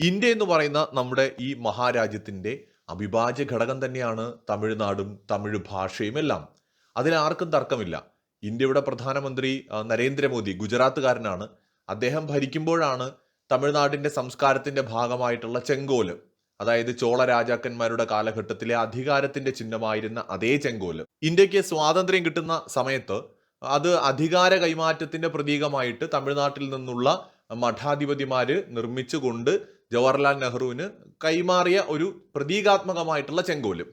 India എന്ന് പറയുന്ന നമ്മുടെ ഈ മഹാരാജ്യത്തിന്റെ അവിഭാജ്യ ഘടകം തന്നെയാണ് തമിഴ്നാടും തമിഴ് ഭാഷയും എല്ലാം. അതിലാർക്കും തർക്കമില്ല. ഇന്ത്യയുടെ പ്രധാനമന്ത്രി നരേന്ദ്രമോദി ഗുജറാത്തുകാരനാണ്. അദ്ദേഹം ഭരിക്കുമ്പോഴാണ് തമിഴ്നാടിന്റെ സംസ്കാരത്തിന്റെ ഭാഗമായിട്ടുള്ള ചെങ്കോൽ അതായത് ചോള രാജാക്കന്മാരുടെ കാലഘട്ടത്തിലെ അധികാരത്തിന്റെ ചിഹ്നമായിരുന്ന അതേ ചെങ്കോൽ. ഇന്ത്യയ്ക്ക് സ്വാതന്ത്ര്യം കിട്ടുന്ന സമയത്ത് അത് അധികാര കൈമാറ്റത്തിന്റെ പ്രതീകമായിട്ട് തമിഴ്നാട്ടിൽ നിന്നുള്ള മഠാധിപതിമാര് നിർമ്മിച്ചുകൊണ്ട് ജവഹർലാൽ നെഹ്റുവിന് കൈമാറിയ ഒരു പ്രതീകാത്മകമായിട്ടുള്ള ചെങ്കോൽ.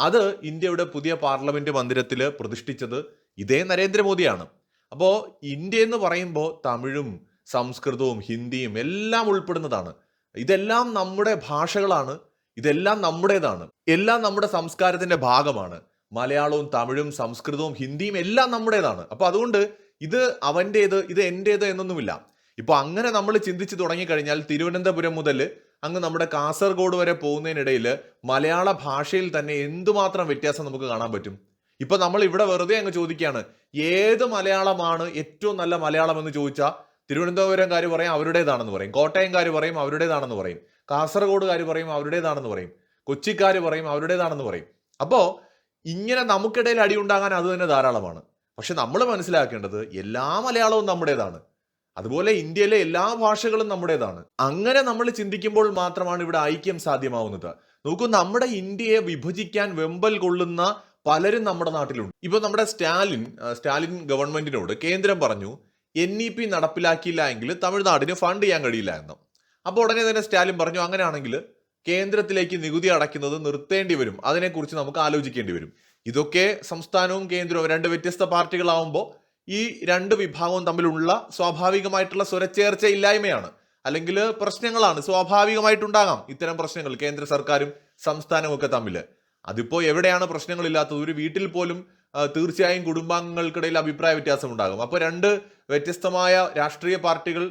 അത് ഇന്ത്യയുടെ പുതിയ പാർലമെന്റ് മന്ദിരത്തിൽ പ്രതിഷ്ഠിച്ചത് ഇതേ നരേന്ദ്രമോദിയാണ്. അപ്പോൾ ഇന്ത്യ എന്ന് പറയുമ്പോൾ തമിഴും സംസ്കൃതവും ഹിന്ദിയും എല്ലാം ഉൾപ്പെടുന്നതാണ്. ഇതെല്ലാം നമ്മുടെ ഭാഷകളാണ് ഇതെല്ലാം നമ്മുടേതാണ് എല്ലാം നമ്മുടെ സംസ്കാരത്തിന്റെ ഭാഗമാണ്. മലയാളവും തമിഴും സംസ്കൃതവും ഹിന്ദിയും എല്ലാം നമ്മുടേതാണ്. അപ്പോൾ അതുകൊണ്ട് ഇത് അവന്റേത് ഇത് എന്റേത് എന്നൊന്നുമില്ല. ഇപ്പൊ അങ്ങനെ നമ്മൾ ചിന്തിച്ചു തുടങ്ങിക്കഴിഞ്ഞാൽ തിരുവനന്തപുരം മുതൽ അങ്ങ് നമ്മുടെ കാസർഗോഡ് വരെ പോകുന്നതിനിടയിൽ മലയാള ഭാഷയിൽ തന്നെ എന്തുമാത്രം വ്യത്യാസം നമുക്ക് കാണാൻ പറ്റും? ഇപ്പൊ നമ്മൾ ഇവിടെ വെറുതെ അങ്ങ് ചോദിക്കുകയാണ് ഏത് മലയാളമാണ് ഏറ്റവും നല്ല മലയാളം എന്ന് ചോദിച്ചാൽ തിരുവനന്തപുരംകാർ പറയും അവരുടേതാണെന്ന് പറയും കോട്ടയംകാർ പറയും അവരുടേതാണെന്ന് പറയും കാസർഗോഡുകാർ പറയും അവരുടേതാണെന്ന് പറയും കൊച്ചിക്കാർ പറയും അവരുടേതാണെന്ന് പറയും. അപ്പോൾ ഇങ്ങനെ നമുക്കിടയിൽ അടിയുണ്ടാകാൻ അത് തന്നെ ധാരാളമാണ്. പക്ഷെ നമ്മൾ മനസ്സിലാക്കേണ്ടത് എല്ലാ മലയാളവും നമ്മുടേതാണ്. അതുപോലെ ഇന്ത്യയിലെ എല്ലാ ഭാഷകളും നമ്മുടേതാണ്. അങ്ങനെ നമ്മൾ ചിന്തിക്കുമ്പോൾ മാത്രമാണ് ഇവിടെ ഐക്യം സാധ്യമാവുന്നത്. നോക്കൂ നമ്മുടെ ഇന്ത്യയെ വിഭജിക്കാൻ വെമ്പൽ കൊള്ളുന്ന പലരും നമ്മുടെ നാട്ടിലുണ്ട്. ഇപ്പൊ നമ്മുടെ സ്റ്റാലിൻ സ്റ്റാലിൻ ഗവൺമെന്റിനോട് കേന്ദ്രം പറഞ്ഞു എൻ ഇ പി നടപ്പിലാക്കിയില്ല എങ്കിൽ തമിഴ്നാടിന് ഫണ്ട് ചെയ്യാൻ കഴിയില്ല എന്ന്. അപ്പോൾ ഉടനെ തന്നെ സ്റ്റാലിൻ പറഞ്ഞു അങ്ങനെയാണെങ്കിൽ കേന്ദ്രത്തിലേക്ക് നികുതി അടയ്ക്കുന്നത് നിർത്തേണ്ടി വരും. അതിനെക്കുറിച്ച് നമുക്ക് ആലോചിക്കേണ്ടി വരും. ഇതൊക്കെ സംസ്ഥാനവും കേന്ദ്രവും രണ്ട് വ്യത്യസ്ത പാർട്ടികളാവുമ്പോൾ ഈ രണ്ട് വിഭാഗവും തമ്മിലുള്ള സ്വാഭാവികമായിട്ടുള്ള സ്വരച്ചേർച്ച ഇല്ലായ്മയാണ് അല്ലെങ്കിൽ പ്രശ്നങ്ങളാണ് സ്വാഭാവികമായിട്ടുണ്ടാകാം ഇത്തരം പ്രശ്നങ്ങൾ കേന്ദ്ര സർക്കാരും സംസ്ഥാനവും ഒക്കെ തമ്മിൽ. അതിപ്പോ എവിടെയാണ് പ്രശ്നങ്ങളില്ലാത്തത്? ഒരു വീട്ടിൽ പോലും തീർച്ചയായും കുടുംബാംഗങ്ങൾക്കിടയിൽ അഭിപ്രായ വ്യത്യാസം ഉണ്ടാകും അപ്പോൾ രണ്ട് വ്യത്യസ്തമായ രാഷ്ട്രീയ പാർട്ടികൾ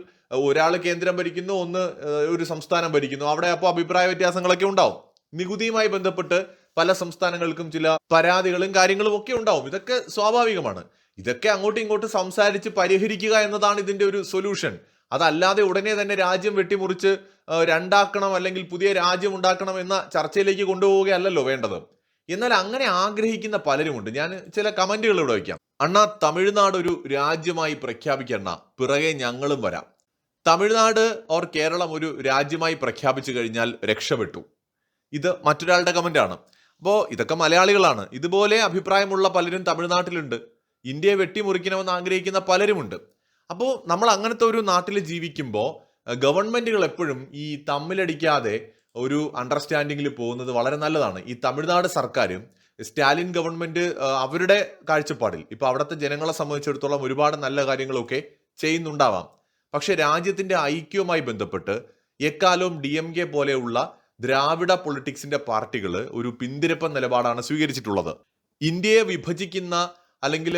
ഒരാൾ കേന്ദ്രം ഭരിക്കുന്നു ഒന്ന് ഒരു സംസ്ഥാനം ഭരിക്കുന്നു. അവിടെ അപ്പോൾ അഭിപ്രായ വ്യത്യാസങ്ങളൊക്കെ ഉണ്ടാവും. നികുതിയുമായി ബന്ധപ്പെട്ട് പല സംസ്ഥാനങ്ങൾക്കും ചില പരാതികളും കാര്യങ്ങളും ഒക്കെ ഉണ്ടാവും. ഇതൊക്കെ സ്വാഭാവികമാണ്. ഇതൊക്കെ അങ്ങോട്ടും ഇങ്ങോട്ടും സംസാരിച്ച് പരിഹരിക്കുക എന്നതാണ് ഇതിന്റെ ഒരു സൊല്യൂഷൻ. അതല്ലാതെ ഉടനെ തന്നെ രാജ്യം വെട്ടിമുറിച്ച് രണ്ടാക്കണം അല്ലെങ്കിൽ പുതിയ രാജ്യം ഉണ്ടാക്കണം എന്ന ചർച്ചയിലേക്ക് കൊണ്ടുപോവുകയല്ലല്ലോ വേണ്ടത്. എന്നാൽ അങ്ങനെ ആഗ്രഹിക്കുന്ന പലരുമുണ്ട്. ഞാൻ ചില കമന്റുകൾ ഇവിടെ വയ്ക്കാം. അണ്ണാ തമിഴ്നാട് ഒരു രാജ്യമായി പ്രഖ്യാപിക്കണ്ണ പിറകെ ഞങ്ങളും വരാം. തമിഴ്നാട് ഓർ കേരളം ഒരു രാജ്യമായി പ്രഖ്യാപിച്ചു കഴിഞ്ഞാൽ രക്ഷപ്പെട്ടു. ഇത് മറ്റൊരാളുടെ കമന്റ് ആണ് അപ്പോൾ ഇതൊക്കെ മലയാളികളാണ്. ഇതുപോലെ അഭിപ്രായമുള്ള പലരും തമിഴ്നാട്ടിലുണ്ട്. ഇന്ത്യയെ വെട്ടിമുറിക്കണമെന്ന് ആഗ്രഹിക്കുന്ന പലരുമുണ്ട്. അപ്പോൾ നമ്മൾ അങ്ങനത്തെ ഒരു നാട്ടിൽ ജീവിക്കുമ്പോൾ ഗവൺമെന്റുകൾ എപ്പോഴും ഈ തമ്മിലടിക്കാതെ ഒരു അണ്ടർസ്റ്റാൻഡിങ്ങിൽ പോകുന്നത് വളരെ നല്ലതാണ്. ഈ തമിഴ്നാട് സർക്കാരും സ്റ്റാലിൻ ഗവൺമെന്റ് അവരുടെ കാഴ്ചപ്പാടിൽ. ഇപ്പോൾ അവിടുത്തെ ജനങ്ങളെ സംബന്ധിച്ചിടത്തോളം ഒരുപാട് നല്ല കാര്യങ്ങളൊക്കെ ചെയ്യുന്നുണ്ടാവാം. പക്ഷേ രാജ്യത്തിന്റെ ഐക്യവുമായി ബന്ധപ്പെട്ട് എക്കാലവും ഡി എം കെ പോലെയുള്ള ദ്രാവിഡ പൊളിറ്റിക്സിന്റെ പാർട്ടികൾ ഒരു പിന്തിരപ്പൻ നിലപാടാണ് സ്വീകരിച്ചിട്ടുള്ളത്. ഇന്ത്യയെ വിഭജിക്കുന്ന അല്ലെങ്കിൽ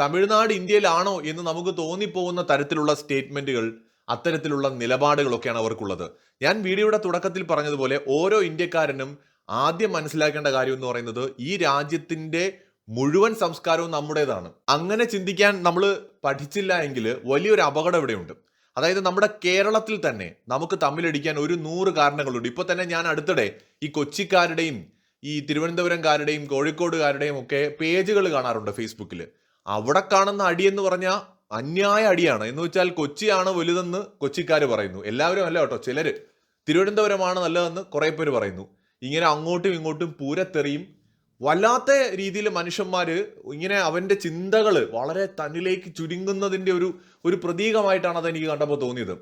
തമിഴ്നാട് ഇന്ത്യയിലാണോ എന്ന് നമുക്ക് തോന്നിപ്പോകുന്ന തരത്തിലുള്ള സ്റ്റേറ്റ്മെന്റുകൾ അത്തരത്തിലുള്ള നിലപാടുകളൊക്കെയാണ് അവർക്കുള്ളത്. ഞാൻ വീഡിയോയുടെ തുടക്കത്തിൽ പറഞ്ഞതുപോലെ ഓരോ ഇന്ത്യക്കാരനും ആദ്യം മനസ്സിലാക്കേണ്ട കാര്യം എന്ന് പറയുന്നത് ഈ രാജ്യത്തിന്റെ മുഴുവൻ സംസ്കാരവും നമ്മുടേതാണ്. അങ്ങനെ ചിന്തിക്കാൻ നമ്മൾ പഠിച്ചില്ല എങ്കിൽ വലിയൊരു അപകടം ഇവിടെയുണ്ട്. അതായത് നമ്മുടെ കേരളത്തിൽ തന്നെ നമുക്ക് തമ്മിലടിക്കാൻ ഒരു നൂറ് കാരണങ്ങളുണ്ട്. ഇപ്പോൾ തന്നെ ഞാൻ അടുത്തിടെ ഈ കൊച്ചിക്കാരുടെയും ഈ തിരുവനന്തപുരംകാരുടെയും കോഴിക്കോടുകാരുടെയും ഒക്കെ പേജുകൾ കാണാറുണ്ട് ഫേസ്ബുക്കിൽ അവിടെ കാണുന്ന അടി എന്ന് പറഞ്ഞാൽ അന്യായ അടിയാണ്. എന്ന് വെച്ചാൽ കൊച്ചിയാണ് വലുതെന്ന് കൊച്ചിക്കാർ പറയുന്നു. എല്ലാവരും അല്ല കേട്ടോ ചിലർ തിരുവനന്തപുരമാണ് നല്ലതെന്ന് കുറേ പേര് പറയുന്നു. ഇങ്ങനെ അങ്ങോട്ടും ഇങ്ങോട്ടും പൂരത്തെറിയും വല്ലാത്ത രീതിയിൽ മനുഷ്യന്മാർ ഇങ്ങനെ അവന്റെ ചിന്തകൾ വളരെ തന്നിലേക്ക് ചുരുങ്ങുന്നതിന്റെ ഒരു ഒരു പ്രതീകമായിട്ടാണ് അത് എനിക്ക് കണ്ടപ്പോൾ തോന്നിയത്.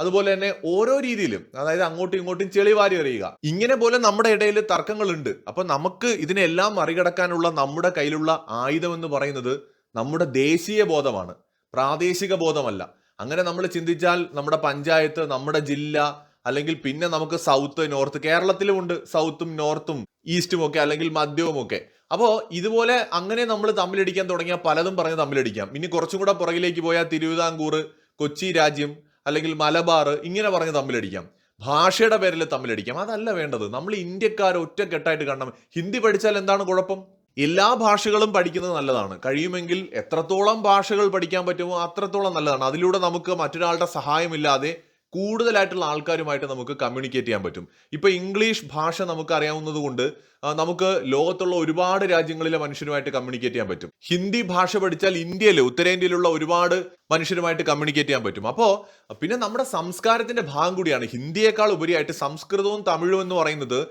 അതുപോലെ തന്നെ ഓരോ രീതിയിലും അതായത് അങ്ങോട്ടും ഇങ്ങോട്ടും ചെളിവാരി എറിയുക. ഇങ്ങനെ പോലെ നമ്മുടെ ഇടയിൽ തർക്കങ്ങളുണ്ട്. അപ്പോൾ നമുക്ക് ഇതിനെല്ലാം മറികടക്കാനുള്ള നമ്മുടെ കയ്യിലുള്ള ആയുധം എന്ന് പറയുന്നത് നമ്മുടെ ദേശീയ ബോധമാണ്. പ്രാദേശിക ബോധമല്ല. അങ്ങനെ നമ്മൾ ചിന്തിച്ചാൽ നമ്മുടെ പഞ്ചായത്ത് നമ്മുടെ ജില്ല അല്ലെങ്കിൽ പിന്നെ നമുക്ക് സൗത്ത് നോർത്ത് കേരളത്തിലുമുണ്ട്. സൗത്തും നോർത്തും ഈസ്റ്റും ഒക്കെ അല്ലെങ്കിൽ മധ്യവും ഒക്കെ. അപ്പോൾ ഇതുപോലെ അങ്ങനെ നമ്മൾ തമ്മിലടിക്കാൻ തുടങ്ങിയാൽ പലതും പറഞ്ഞ് തമ്മിലടിക്കാം. ഇനി കുറച്ചും കൂടെ പുറകിലേക്ക് പോയാൽ തിരുവിതാംകൂർ കൊച്ചി രാജ്യം അല്ലെങ്കിൽ മലബാർ ഇങ്ങനെ പറഞ്ഞ് തമ്മിലടിക്കാം. ഭാഷയുടെ പേരിൽ തമ്മിലടിക്കാം. അതല്ല വേണ്ടത്. നമ്മൾ ഇന്ത്യക്കാർ ഒറ്റക്കെട്ടായിട്ട് കാണണം. ഹിന്ദി പഠിച്ചാൽ എന്താണ് കുഴപ്പം? എല്ലാ ഭാഷകളും പഠിക്കുന്നത് നല്ലതാണ്. കഴിയുമെങ്കിൽ എത്രത്തോളം ഭാഷകൾ പഠിക്കാൻ പറ്റുമോ അത്രത്തോളം നല്ലതാണ്. അതിലൂടെ നമുക്ക് മറ്റൊരാളുടെ സഹായമില്ലാതെ കൂടുതലായിട്ടുള്ള ആൾക്കാരുമായിട്ട് നമുക്ക് കമ്മ്യൂണിക്കേറ്റ് ചെയ്യാൻ പറ്റും. ഇപ്പൊ ഇംഗ്ലീഷ് ഭാഷ നമുക്ക് അറിയാവുന്നത് കൊണ്ട് നമുക്ക് ലോകത്തുള്ള ഒരുപാട് രാജ്യങ്ങളിലെ മനുഷ്യരുമായിട്ട് കമ്മ്യൂണിക്കേറ്റ് ചെയ്യാൻ പറ്റും. ഹിന്ദി ഭാഷ പഠിച്ചാൽ ഇന്ത്യയിലെ ഉത്തരേന്ത്യയിലുള്ള ഒരുപാട് മനുഷ്യരുമായിട്ട് കമ്മ്യൂണിക്കേറ്റ് ചെയ്യാൻ പറ്റും. അപ്പോൾ പിന്നെ നമ്മുടെ സംസ്കാരത്തിന്റെ ഭാഗം കൂടിയാണ്. ഹിന്ദിയേക്കാൾ ഉപരിയായിട്ട് സംസ്കൃതവും തമിഴും എന്ന് പറയുന്നത്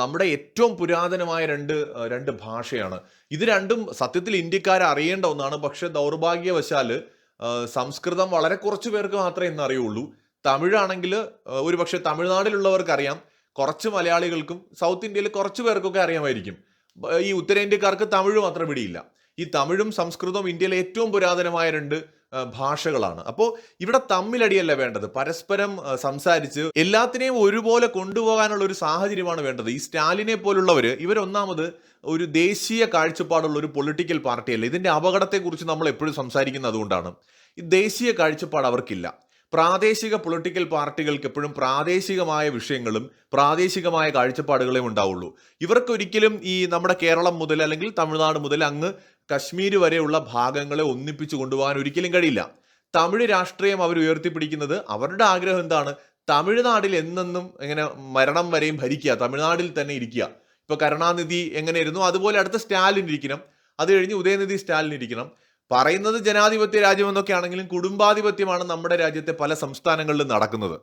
നമ്മുടെ ഏറ്റവും പുരാതനമായ രണ്ട് രണ്ട് ഭാഷയാണ്. ഇത് രണ്ടും സത്യത്തിൽ ഇന്ത്യക്കാരെ അറിയേണ്ട ഒന്നാണ്. പക്ഷെ ദൗർഭാഗ്യവശാൽ സംസ്കൃതം വളരെ കുറച്ച് പേർക്ക് മാത്രമേ ഇന്ന് അറിയുള്ളൂ. തമിഴാണെങ്കിൽ ഒരു പക്ഷേ തമിഴ്നാട്ടിലുള്ളവർക്ക് അറിയാം കുറച്ച് മലയാളികൾക്കും സൗത്ത് ഇന്ത്യയിൽ കുറച്ച് പേർക്കൊക്കെ അറിയാമായിരിക്കും. ഈ ഉത്തരേന്ത്യക്കാർക്ക് തമിഴ് മാത്രം പിടിയില്ല. ഈ തമിഴും സംസ്കൃതവും ഇന്ത്യയിലെ ഏറ്റവും പുരാതനമായ രണ്ട് ഭാഷകളാണ്. അപ്പോൾ ഇവിടെ തമ്മിലടിയല്ല വേണ്ടത്. പരസ്പരം സംസാരിച്ച് എല്ലാത്തിനെയും ഒരുപോലെ കൊണ്ടുപോകാനുള്ള ഒരു സാഹചര്യമാണ് വേണ്ടത്. ഈ സ്റ്റാലിനെ പോലുള്ളവർ ഇവരൊന്നാമത് ഒരു ദേശീയ കാഴ്ചപ്പാടുള്ള ഒരു പൊളിറ്റിക്കൽ പാർട്ടിയല്ല. ഇതിന്റെ അപകടത്തെക്കുറിച്ച് നമ്മൾ എപ്പോഴും സംസാരിക്കുന്നത് അതുകൊണ്ടാണ് ഈ ദേശീയ കാഴ്ചപ്പാട് അവർക്കില്ല. പ്രാദേശിക പൊളിറ്റിക്കൽ പാർട്ടികൾക്ക് എപ്പോഴും പ്രാദേശികമായ വിഷയങ്ങളും പ്രാദേശികമായ കാഴ്ചപ്പാടുകളെ ഉണ്ടാവുള്ളൂ. ഇവർക്കൊരിക്കലും ഈ നമ്മുടെ കേരളം മുതൽ അല്ലെങ്കിൽ തമിഴ്നാട് മുതൽ അങ്ങ് കശ്മീർ വരെയുള്ള ഭാഗങ്ങളെ ഒന്നിപ്പിച്ചു കൊണ്ടുപോകാൻ ഒരിക്കലും കഴിയില്ല. തമിഴ് രാഷ്ട്രീയം അവർ ഉയർത്തിപ്പിടിക്കുന്നത് അവരുടെ ആഗ്രഹം എന്താണ്? തമിഴ്നാടിൽ എന്നെന്നും ഇങ്ങനെ മരണം വരെയും ഭരിക്കുക തമിഴ്നാടിൽ തന്നെ ഇരിക്കുക. ഇപ്പൊ കരുണാനിധി എങ്ങനെയായിരുന്നു? അതുപോലെ അടുത്ത സ്റ്റാലിൻ ഇരിക്കണം. അത് കഴിഞ്ഞ് ഉദയനിധി സ്റ്റാലിൻ ഇരിക്കണം. പറയുന്നത് ജനാധിപത്യ രാജ്യമെന്നൊക്കെ ആണെങ്കിലും കുടുംബാധിപത്യമാണ് നമ്മുടെ രാജ്യത്തെ പല സംസ്ഥാനങ്ങളിലും നടക്കുന്നത്.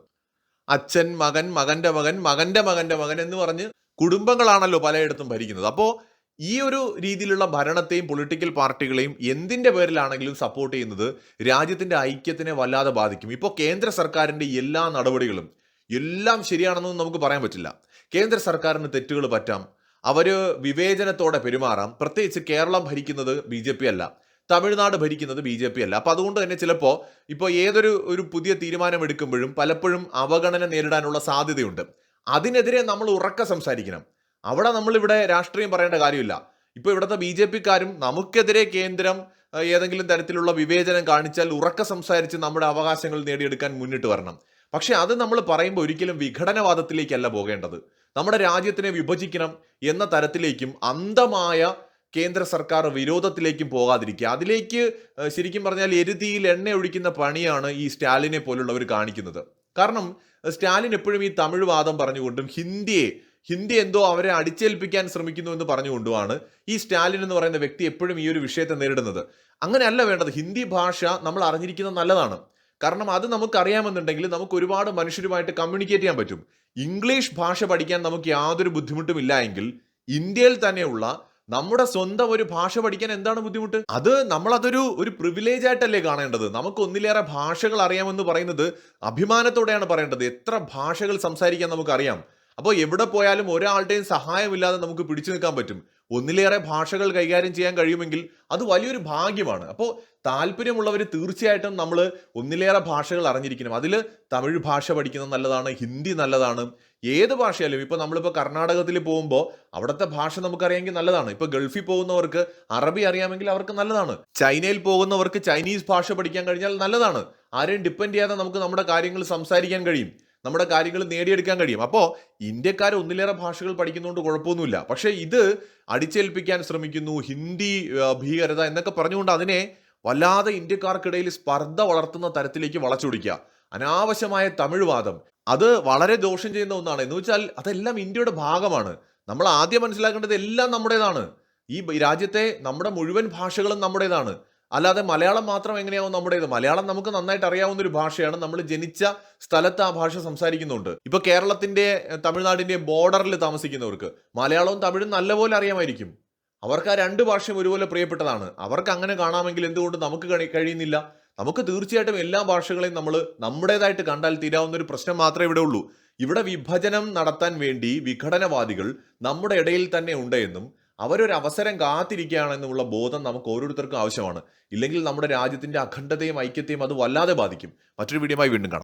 അച്ഛൻ മകൻ മകന്റെ മകൻ മകന്റെ മകന്റെ മകൻ എന്ന് പറഞ്ഞ് കുടുംബങ്ങളാണല്ലോ പലയിടത്തും ഭരിക്കുന്നത്. അപ്പോൾ ഈ ഒരു രീതിയിലുള്ള ഭരണത്തെയും പൊളിറ്റിക്കൽ പാർട്ടികളെയും എന്തിന്റെ പേരിലാണെങ്കിലും സപ്പോർട്ട് ചെയ്യുന്നത് രാജ്യത്തിന്റെ ഐക്യത്തിനെ വല്ലാതെ ബാധിക്കും. ഇപ്പോൾ കേന്ദ്ര സർക്കാരിന്റെ എല്ലാ നടപടികളും എല്ലാം ശരിയാണെന്നൊന്നും നമുക്ക് പറയാൻ പറ്റില്ല. കേന്ദ്ര സർക്കാരിന് തെറ്റുകൾ പറ്റാം. അവർ വിവേചനത്തോടെ പെരുമാറാം. പ്രത്യേകിച്ച് കേരളം ഭരിക്കുന്നത് ബി അല്ല. തമിഴ്നാട് ഭരിക്കുന്നത് ബി ജെ പി അല്ല. അപ്പോൾ അതുകൊണ്ട് തന്നെ ചിലപ്പോൾ ഇപ്പോൾ ഏതൊരു ഒരു പുതിയ തീരുമാനം എടുക്കുമ്പോഴും പലപ്പോഴും അവഗണന നേരിടാനുള്ള സാധ്യതയുണ്ട്. അതിനെതിരെ നമ്മൾ ഉറക്ക സംസാരിക്കണം. അവിടെ നമ്മൾ ഇവിടെ രാഷ്ട്രീയം പറയേണ്ട കാര്യമില്ല. ഇപ്പൊ ഇവിടുത്തെ ബി ജെ പിക്കാരും നമുക്കെതിരെ കേന്ദ്രം ഏതെങ്കിലും തരത്തിലുള്ള വിവേചനം കാണിച്ചാൽ ഉറക്ക സംസാരിച്ച് നമ്മുടെ അവകാശങ്ങൾ നേടിയെടുക്കാൻ മുന്നിട്ട് വരണം. പക്ഷേ അത് നമ്മൾ പറയുമ്പോൾ ഒരിക്കലും വിഘടനവാദത്തിലേക്കല്ല പോകേണ്ടത്. നമ്മുടെ രാജ്യത്തിനെ വിഭജിക്കണം എന്ന തരത്തിലേക്കും അന്ധമായ കേന്ദ്ര സർക്കാർ വിരോധത്തിലേക്കും പോകാതിരിക്കുക. അതിലേക്ക് ശരിക്കും പറഞ്ഞാൽ എരുതിയിൽ എണ്ണ ഒഴിക്കുന്ന പണിയാണ് ഈ സ്റ്റാലിനെ പോലുള്ളവർ കാണിക്കുന്നത്. കാരണം സ്റ്റാലിൻ എപ്പോഴും ഈ തമിഴ് വാദം പറഞ്ഞുകൊണ്ടും ഹിന്ദിയെ ഹിന്ദി എന്തോ അവരെ അടിച്ചേൽപ്പിക്കാൻ ശ്രമിക്കുന്നു എന്ന് പറഞ്ഞുകൊണ്ടുമാണ് ഈ സ്റ്റാലിൻ എന്ന് പറയുന്ന വ്യക്തി എപ്പോഴും ഈ ഒരു വിഷയത്തെ നേരിടുന്നത്. അങ്ങനെയല്ല വേണ്ടത്. ഹിന്ദി ഭാഷ നമ്മൾ അറിഞ്ഞിരിക്കുന്നത് നല്ലതാണ്. കാരണം അത് നമുക്ക് അറിയാമെന്നുണ്ടെങ്കിൽ നമുക്ക് ഒരുപാട് മനുഷ്യരുമായിട്ട് കമ്മ്യൂണിക്കേറ്റ് ചെയ്യാൻ പറ്റും. ഇംഗ്ലീഷ് ഭാഷ പഠിക്കാൻ നമുക്ക് യാതൊരു ബുദ്ധിമുട്ടും ഇല്ല എങ്കിൽ ഇന്ത്യയിൽ തന്നെയുള്ള നമ്മുടെ സ്വന്തം ഒരു ഭാഷ പഠിക്കാൻ എന്താണ് ബുദ്ധിമുട്ട്? അത് നമ്മളതൊരു ഒരു പ്രിവിലേജ് ആയിട്ടല്ലേ കാണേണ്ടത്? നമുക്ക് ഒന്നിലേറെ ഭാഷകൾ അറിയാമെന്ന് പറയുന്നത് അഭിമാനത്തോടെയാണ് പറയേണ്ടത്. എത്ര ഭാഷകൾ സംസാരിക്കാൻ നമുക്കറിയാം. അപ്പോൾ എവിടെ പോയാലും ഒരാളുടെയും സഹായമില്ലാതെ നമുക്ക് പിടിച്ചു നിൽക്കാൻ പറ്റും. ഒന്നിലേറെ ഭാഷകൾ കൈകാര്യം ചെയ്യാൻ കഴിയുമെങ്കിൽ അത് വലിയൊരു ഭാഗ്യമാണ്. അപ്പോൾ താല്പര്യമുള്ളവർ തീർച്ചയായിട്ടും നമ്മൾ ഒന്നിലേറെ ഭാഷകൾ അറിഞ്ഞിരിക്കണം. അതിൽ തമിഴ് ഭാഷ പഠിക്കുന്നത് നല്ലതാണ് ഹിന്ദി നല്ലതാണ്. ഏത് ഭാഷയാലും ഇപ്പോൾ നമ്മളിപ്പോൾ കർണാടകത്തിൽ പോകുമ്പോൾ അവിടുത്തെ ഭാഷ നമുക്കറിയാമെങ്കിൽ നല്ലതാണ്. ഇപ്പോൾ ഗൾഫിൽ പോകുന്നവർക്ക് അറബി അറിയാമെങ്കിൽ അവർക്ക് നല്ലതാണ്. ചൈനയിൽ പോകുന്നവർക്ക് ചൈനീസ് ഭാഷ പഠിക്കാൻ കഴിഞ്ഞാൽ നല്ലതാണ്. ആരെയും ഡിപ്പെൻഡ് ചെയ്യാതെ നമുക്ക് നമ്മുടെ കാര്യങ്ങൾ സംസാരിക്കാൻ കഴിയും. നമ്മുടെ കാര്യങ്ങൾ നേടിയെടുക്കാൻ കഴിയും. അപ്പോൾ ഇന്ത്യക്കാർ ഒന്നിലേറെ ഭാഷകൾ പഠിക്കുന്നതുകൊണ്ട് കുഴപ്പമൊന്നുമില്ല. പക്ഷേ ഇത് അടിച്ചേൽപ്പിക്കാൻ ശ്രമിക്കുന്നു. ഹിന്ദി ഭീകരത എന്നൊക്കെ പറഞ്ഞുകൊണ്ട് അതിനെ വല്ലാതെ ഇന്ത്യക്കാർക്കിടയിൽ സ്പർദ്ധ വളർത്തുന്ന തരത്തിലേക്ക് വളച്ചൊടിക്കുക. അനാവശ്യമായ തമിഴ് വാദം അത് വളരെ ദോഷം ചെയ്യുന്ന ഒന്നാണ്. എന്ന് വെച്ചാൽ അതെല്ലാം ഇന്ത്യയുടെ ഭാഗമാണ്. നമ്മൾ ആദ്യം മനസ്സിലാക്കേണ്ടത് എല്ലാം നമ്മുടേതാണ്. ഈ രാജ്യത്തെ നമ്മുടെ മുഴുവൻ ഭാഷകളും നമ്മുടേതാണ്. അല്ലാതെ മലയാളം മാത്രം എങ്ങനെയാവും നമ്മുടേത് മലയാളം നമുക്ക് നന്നായിട്ട് അറിയാവുന്ന ഒരു ഭാഷയാണ്. നമ്മൾ ജനിച്ച സ്ഥലത്ത് ആ ഭാഷ സംസാരിക്കുന്നുണ്ട്. ഇപ്പൊ കേരളത്തിന്റെ തമിഴ്നാടിന്റെ ബോർഡറിൽ താമസിക്കുന്നവർക്ക് മലയാളവും തമിഴും നല്ലപോലെ അറിയാമായിരിക്കും. അവർക്ക് ആ രണ്ട് ഭാഷയും ഒരുപോലെ പ്രിയപ്പെട്ടതാണ്. അവർക്ക് അങ്ങനെ കാണാമെങ്കിൽ എന്തുകൊണ്ട് നമുക്ക് കഴിയുന്നില്ല? നമുക്ക് തീർച്ചയായിട്ടും എല്ലാ ഭാഷകളെയും നമ്മൾ നമ്മുടേതായിട്ട് കണ്ടാൽ തീരാവുന്ന ഒരു പ്രശ്നം മാത്രമേ ഇവിടെ ഉള്ളൂ. ഇവിടെ വിഭജനം നടത്താൻ വേണ്ടി വിഘടനവാദികൾ നമ്മുടെ ഇടയിൽ തന്നെ ഉണ്ട് എന്നും അവരൊരു അവസരം കാത്തിരിക്കുകയാണെന്നുള്ള ബോധം നമുക്ക് ഓരോരുത്തർക്കും ആവശ്യമാണ്. ഇല്ലെങ്കിൽ നമ്മുടെ രാജ്യത്തിന്റെ അഖണ്ഡതയും ഐക്യത്തെയും അത് വല്ലാതെ ബാധിക്കും. മറ്റൊരു വീഡിയോയുമായി വീണ്ടും കാണാം.